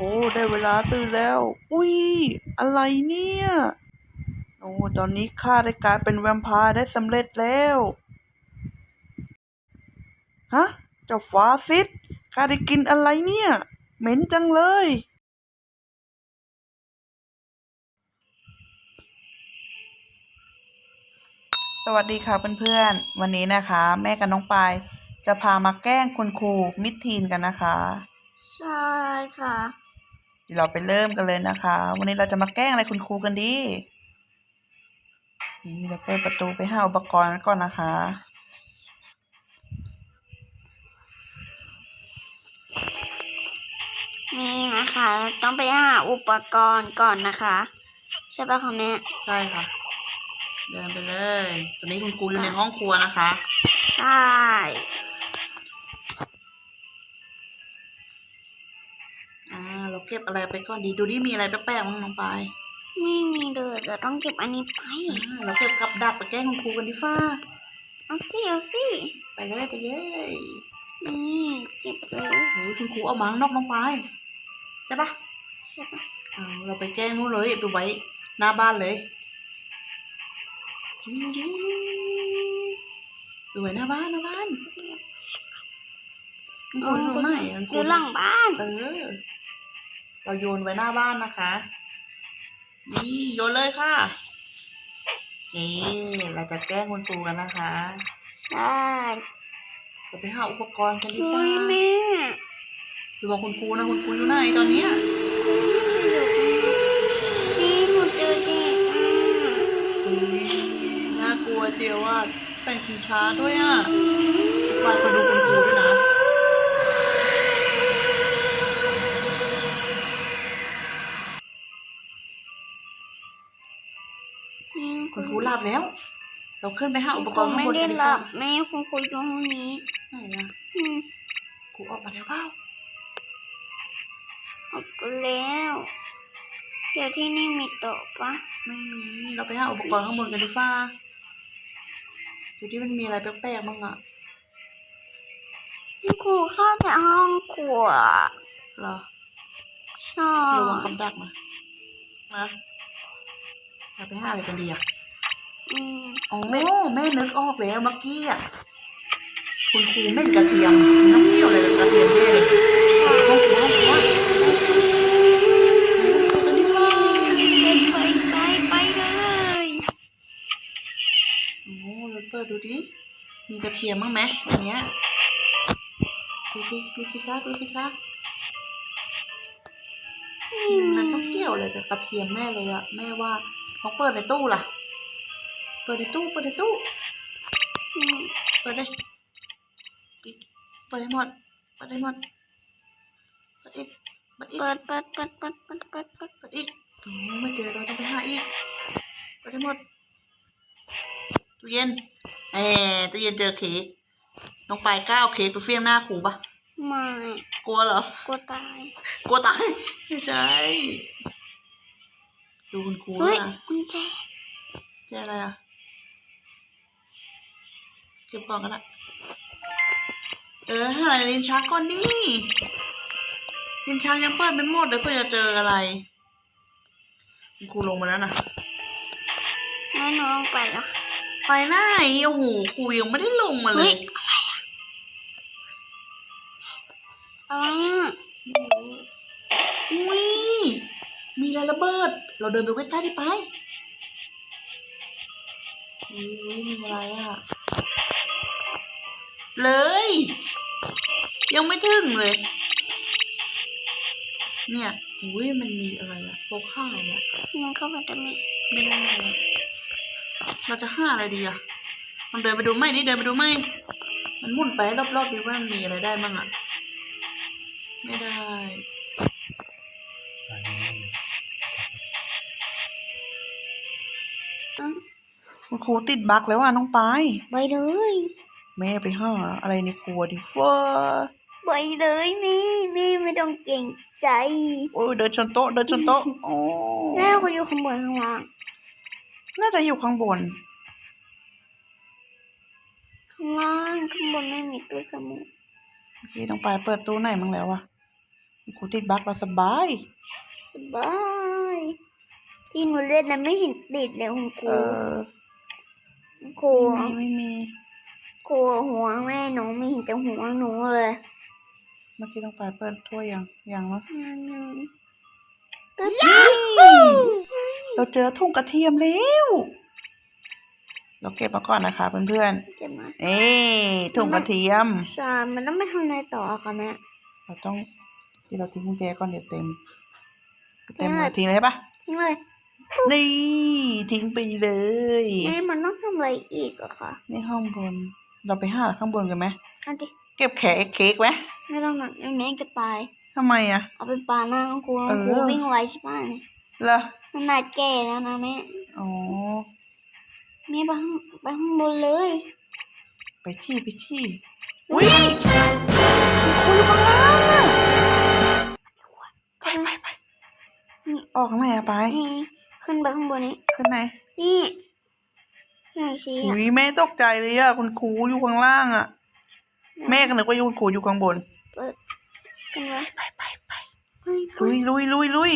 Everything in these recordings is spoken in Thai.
อ้ได้เวลาตื่นแล้ว อุ้ยอะไรเนี่ยโอ้ตอนนี้ข้าได้กลายเป็นแวมพร์ได้สำเร็จแล้วฮะเจ้าฟ้าซิดข้าได้กินอะไรเนี่ย เหม็นจังเลย สวัสดีค่ะเพื่อนๆ วันนี้นะคะ แม่กับน้องปายจะพามาแกล้งคุณครูมิทีนกันนะคะ ใช่ค่ะ เดี๋ยวเราไปเริ่มกันเลยนะคะ วันนี้เราจะมาแกล้งอะไรคุณครูกันดีนี่เราเปิดประตูไปหาอุปกรณ์ก่อนนะคะ นี่นะคะเราต้องไปหาอุปกรณ์ก่อนนะคะ ใช่ปะคะแม่ใช่ค่ะ เดินไปเลย ตอนนี้คุณครูอยู่ในห้องครัวนะคะ ใช่ เราเก็บอะไรไปก่อนดี ดูดิมีอะไรแปลกๆบ้างน้องปายไม่มีเลยจะต้องเก็บอันนี้ไปอ่าเราเก็บกับดักไปแกล้งคุณครูกันดิฟ้า เอาสิเอาสิไปเลยไปเลยนี่เก็บเลยโอ้ยคุณครูเอามาข้างนอกน้องปายใช่ปะใช่ปะเอาเราไปแจ้งนู้นเลยไปไว้หน้าบ้านเลยไปไว้หน้าบ้านหน้าบ้านมันควรอยู่ไหนมันอควยู่รหลังบ้าน เออ เราโยนไว้หน้าบ้านนะคะ นี่โยนเลยค่ะ นี่เราจะแกล้งคุณครูกันนะคะใช่เราไปหาอุปกรณ์กันดีกอุ้ว่ายแม่ดูว่าคุณครูนะคุณครูอยู่ไหนตอนเนี้ยนี่หนูเจอเด็กอะอุ๊ยน่ากลัวเจียวว่าแต่งชิงช้าด้วยอะไปคอยดูคุณครูด้วยนะ บแล้ว เราขึ้นไปหาอุปกรณ์คุณข้างไม่บนได้กันดีหกลัว่าบแม่คุณคุยอยู่ห้องนี้ไหนอะอืมครูออกมาแล้วเปล่าออกไปแล้วเดี๋ยวที่นี่มีโต๊ะปะไม่มีเราไปหาอุปกรณ์ข้างบนกันดีกว่าดูที่มันมีอะไรแปลกๆบ้างอะนี่ครูเข้าแต่ห้องครัวเหรอใช่ระวังกับดักนะนะเราไปหาอะไรกันดีอะ อืมอ๋อแม่นึกออกแล้วเมื่อกี้อะคุณครูเม่นกระเทียมน้ำเกี่ยวอะไรกับกระเทียมด้วยเลยห้องครัวห้องครัวกันดีกว่าไปไปไปเลยโอ้เราเปิดดูดิมีกระเทียมบ้างไหมอย่างเงี้ยดูสิดูสิคะดูสิคะมันต้องเกี่ยวอะไรกับกระเทียมแน่เลยอะแม่ว่าลองเปิดในตู้ล่ะ ปิดในตู้เปิดในตู้อืมเปิดเลยอีกเปิดให้หมดเปิดให้หมดเปิดอีกเปิดอีกเปิดเปิดเปิดเปิดเปิดเปิดเปิดเปิดอีกโอ้ไม่เจอเราต้องไปหาอีกเปิดให้หมดตู้เย็นแหมตู้เย็นเจอเค้กน้องปายกล้าเอาเค้กไปเฟี้ยงหน้าครูปะไม่กลัวเหรอกลัวตายกลัวตายไม่ใช่ดูคุณครูเฮ้ยนะกุญแจเจออะไรอะ เก็บก่อนกันละเออหาอะไรลิ้นชักก่อนดิลิ้นชักยังเปิดไม่หมดเลยเพื่อจะเจออะไรคุณครูลงมาแล้วนะแม่หนูลงไปแล้วไปไหนโอ้โหครูยังไม่ได้ลงมาเลเฮ้ยยอะไรอะอุ้ยมีอะไรระเบิด เราเดินไปใกล้ๆดิไปอุ้ยมีอะไรอะ เลย ยังไม่ถึงเลย เนี่ยอุ้ยมันมีอะไรอะโปกข้าวอะมันเข้าไปตรงนี้ไม่ได้อะเราจะห้าอะไรดีอะมันเดินไปดูไหมนี่เดินไปดูไหมมันหมุนไปรอบๆดีว่ามันมีอะไรได้บ้างอะไม่ได้อะคุณครูติดบั๊กแล้วอะน้องปายไปเลย แม่ไปห้าอะไรในครัวดิฟ้าไปเลยแม่แม่ไม่ต้องเก่งใจ โอ้ยเดินชนโต๊ะเดินชนโต๊ะอ๋อแม่เขาอยู่ข้างบนข้างล่าง น่าจะอยู่ข้างบน ข้างล่างข้างบนไม่มีตู้สมุดเมื่อกี้น้องปายเปิดตู้ไหนมั้งแล้วอะคุณครูครูติดบั๊กเราสบาย สบายที่หนูเล่นนะไม่เห็นติดเลยคุณคเอรูอครูไม่มี ไม่มีครูหัวแม่หนูไม่เห็นจะหัวหนูเลยเมื่อกี้ต้องไปเปิดถ้วยยังยังเนาะก็เราเจอถุงกระเทียมแล้วเราเก็บมาก่อนนะคะเพื่อนเก็บมาๆเอ้ถุงกระเทียมใช่มันต้องไปทำอะไรต่อคะแม่เราต้องที่เราทิ้งกุญแจก่อนเดี๋ยวเต็ม เต็มทิ้งเลเลยยทิ้งเลยใช่ปะทิ้งเลยนี่ทิ้งไปเลยแม่มันต้องทำอะไรอีกอะคะนี่ห้องบน เราไปห้าข้างบนกันไหมอันที่เก็บแขกเค้กไหมไม่ต้องหนักแม่ก็ตายทำไมอะ เอาเป็นปลาหน้าครูเออครูวิ่งไวใช่ป่ะเนี่ยเหรอมันนาดแก่แล้วนะแม่อ๋อแม่ไปข้างไปข้างบนเลย ไปชี้ไปชี้อุ้ยคุยข้างล่างอะไปไปไปออกข้างไหนอะไปนี่ขึ้นไปข้างบนนี้ขึ้นไหนนี่ นี่ชี้อุ้อะยแม่ตกใจเลยอะคุณครูอยู่ข้างล่างอะแม่ก็นึกว่าคุณครูอยู่ข้างบน เปิดขึ้นไว้ไปไปไปเฮ้ยลุยลุยลุยลุย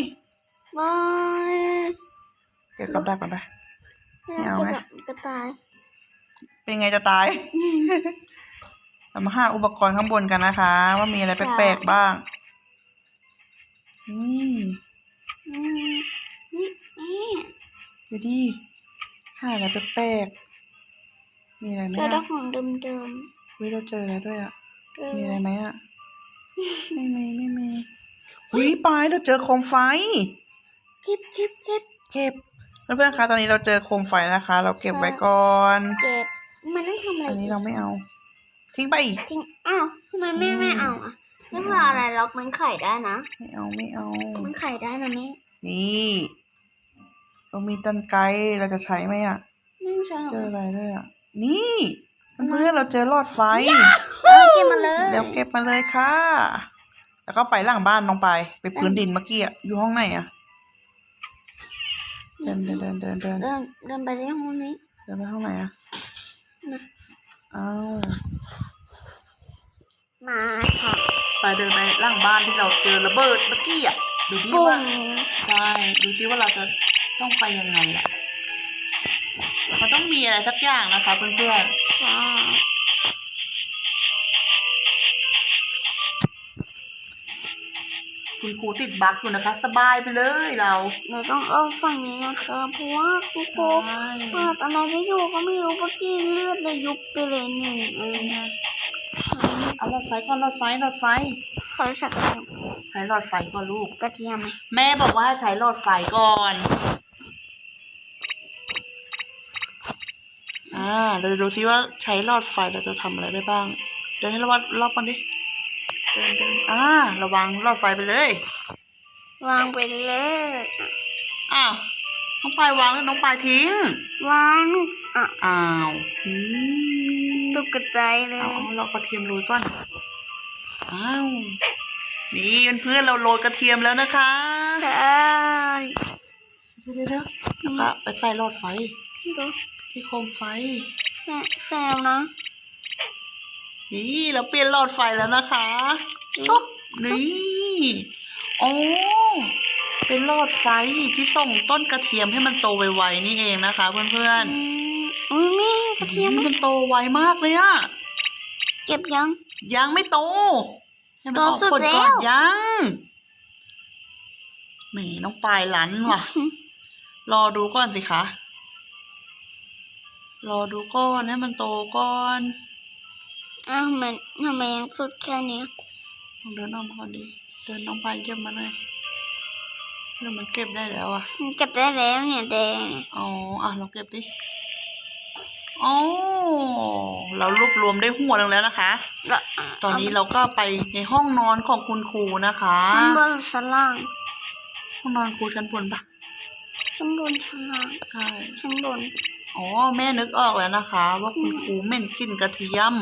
บายเก็บกับดักก่อนไป ไม่เอาไหม กระต่ายเป็นไงจะตาย เรามาหาอุปกรณ์ข้างบนกันนะคะ ว่ามีอะไรแปลกๆบ้าง อืมอืมนี่นี่ดูดิ หาอะไรแปลกๆมีอะไรไหมเจอได้อะของเดิมเดิมอุ้ยเราเจอแล้วด้วยอะๆเจอมีอะไรไหมอะไม่มีไม่มีอุ้ยปลายเราเจอโคมไฟ คลิปคลิปคลิปเก็บเพื่อนๆคะตอนนี้เราเจอโคมไฟนะคะ เราเก็บไว้ก่อน เก็บมันต้องทำอะไรอันนี้เราไม่เอา ทิ้งไปทิ้งอ้าวทำไมแม่ไม่เอาอะไม่เพื่ออะไรล็อกมันไข่ได้นะ ไม่เอาไม่เอา มันไข่ได้นะแม่นี่ เรามีตันไกเราจะใช้ไหมอะ ไม่ต้องใช้หรอกเจออะไรด้วยอะ นี่เพื่อนๆเราเจอหลอดไฟเอาเก็บมาเลยเดี๋ยวเก็บมาเลยค่ะ แล้วก็ไปหลังบ้านน้องไป ไปพื้นดินเมื่อกี้อะอยู่ห้องไหนอะ เดินเดินเดินเดินเดินเดินเดินไปที่ห้องนี้ เดินไปห้องไหนอะนะอ้าวมาค่ะไปเดินไปหลังบ้านที่เราเจอระเบิดเมื่อกี้อะดูที่ปุ้ว่างใช่ดูซิว่าเราจะ ต้องไปยังไงล่ะมันต้องมีอะไรสักอย่างนะคะเพื่อนๆใช่คุณครูติดบั๊กอยู่นะคะ สบายไปเลยเราเราต้องเอาฝั่งนี้นะคะเพราะว่าครูโคเปิดอะไรไม่อยู่ก็ไม่รู้เมื่อกี้เลือดเลยยุบไปเลยหนึ่งเองเอาหลอดไฟก่อนหลอดไฟหลอดไฟเขาสักใช้หลอดไฟก่อนลูก กระเทียมไหมแม่บอกว่าให้ใช้หลอดไฟก่อน อ่า เราจะดูซิว่าใช้หลอดไฟเราจะทำอะไรได้บ้าง เดินให้ระวังรอบกันดิ เดินเดินอ่า ระวังหลอดไฟไปเลย วางไปเลยอ้าว น้องปายวางแล้วน้องปายทิ้ง วางอะอ้าวอืมตกใจายเลเอายเอาเรากระเทียมโรยก่อน อ้าว นี่เพื่อนๆเราโรยกระเทียมแล้วนะคะ ใช่เดี๋ยวเดี๋ยวเดี๋ยวแล้วก็ไปใส่หลอดไฟ ดู ที่โคมไฟแซแซวนะนี่เราเปลี่ยนหลอดไฟแล้วนะคะจบนี่อ๋อเป็นหลอดไฟที่ส่งต้นกระเทียมให้มันโตไวๆนี่เองนะคะ เพื่อนอืมอุ้ยแม่กระๆเทียมมันโตไวมากเลยอะเก็บยัง ยังไม่โตให้มันออกโตสุดผลก่อนแล้วยังแหมน้องปลายหลันว่ะ รอดูก่อนสิคะ รอดูก่อนให้มันโตก่อนอ้าวมันทำไมยังสุดแค่เนี้ยลองเดินออกมาก่อนดิ เดินน้องปลายเก็บมาหน่อยเรื่องมันเก็บได้แล้วอะ มันเก็บได้แล้วเนี่ยแดงเนี่ยอ๋อ อะลองเก็บดิอ๋อเรารวบรวมได้หัวหนึงแล้วนะคะ แล้วะตอนนี้เราก็ไปในห้องนอนของคุณครูนะคะชั้นบนชั้นล่างห้องนอนครูชั้นบนปะชั้นบนชั้นล่างใช่ ชั้นบน อ๋อแม่นึกออกแล้วนะคะ ว่าคุณครูเหม็นกลิ่นกระเทียม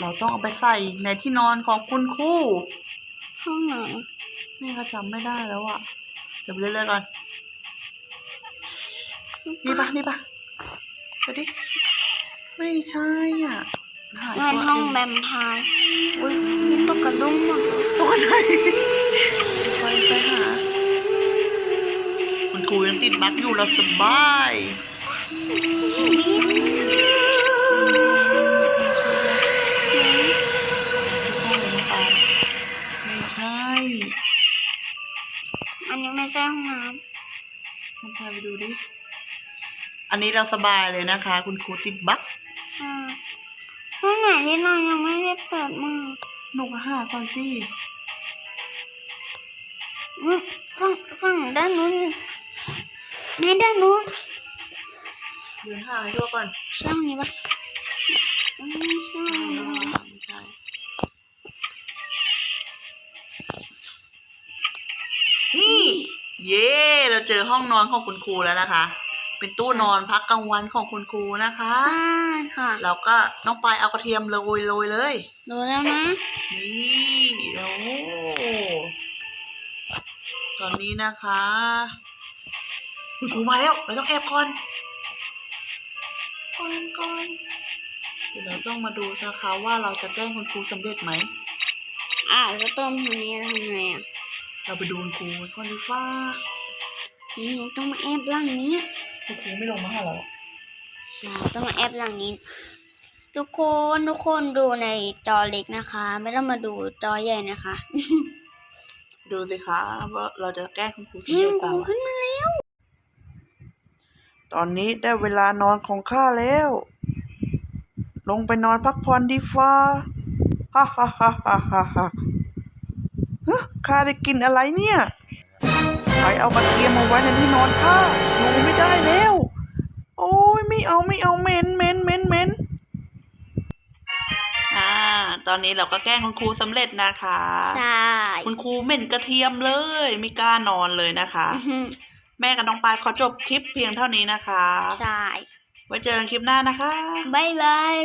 เราต้องเอาไปใส่ในที่นอนของคุณครูห้องไหนแม่ก็จำไม่ได้แล้วอะเดี๋ยวไปเรื่อยๆก่อนนี่ปะนี่ปะไปดิไม่ใช่อะหายเงห้องแบมไพร์อุ้ยนี่ตกกระดุมหมดเตกใจไปไปหา คุณครูยังติดบั๊กอยู่เราสบาย ไม่ใช่ อันนี้ไม่ใช่ห้องน้ลองพาไปดูดิ อันนี้เราสบายเลยนะคะ คุณครูติดบักำใช่ห้องไหนที่เรายังไม่ได้เปิดมาหนูก็หาก่อนสิอืมฝั่งฝั่งด้านนู้นในด้านนู้น เดินหาให้ทั่วก่อนช่องนี้ปะอืมใช่ไม่ใช่นี่ เย้เราเจอห้องนอนของคุณครูแล้วนะคะ เป็นตู้นอนพักกลางวันของคุณครูนะคะใช่ค่ะแล้วก็น้องปลายเอากระเทียมโรยโรยเลยดูแล้วนะนี่โอ้ตอนนี้นะคะคุณครูมาแล้วเราต้องแอบก่อน ก่อนก่อนเดี๋ยวเราต้องมาดูนะคะว่าเราจะแกล้งคุณครูสำเร็จไหม อ้าวแล้วต้มทำนี้ทำไงอะเราไปดูคุณครูก่อนดีกว่านี่ต้องมาแอบหลังนี้คุณครูไม่ลงมาหาเราใช่ต้องมาแอบหลังนี้ ทุกคนทุกคนดูในจอเล็กนะคะ ไม่ต้องมาดูจอใหญ่นะคะดูสิคะว่าเราจะแกล้งคุณครูสำเฮ้ยเร็จคตารูมขึ้นมาแล้ว ตอนนี้ได้เวลานอนของข้าแล้ว ลงไปนอนพักผ่อนดีฟ้าฮ่าฮ่าฮ่าฮ่าฮ่าฮ่าฮะข้าได้กินอะไรเนี่ยใครเอากระเทียมมาไว้ในที่นอนข้าอยู่ไม่ได้แล้ว โอ้ยไม่เอาไม่เอาเหม็นเหม็นเหม็นเหม็นอ่า ตอนนี้เราก็แกล้งคุณครูสำเร็จนะคะ ใช่ คุณครูเหม็นกระเทียมเลย ไม่กล้านอนเลยนะคะอื้อหือ แม่กับน้องปายขอจบคลิปเพียงเท่านี้นะคะ ใช่ ไว้เจอกันคลิปหน้านะคะบายบาย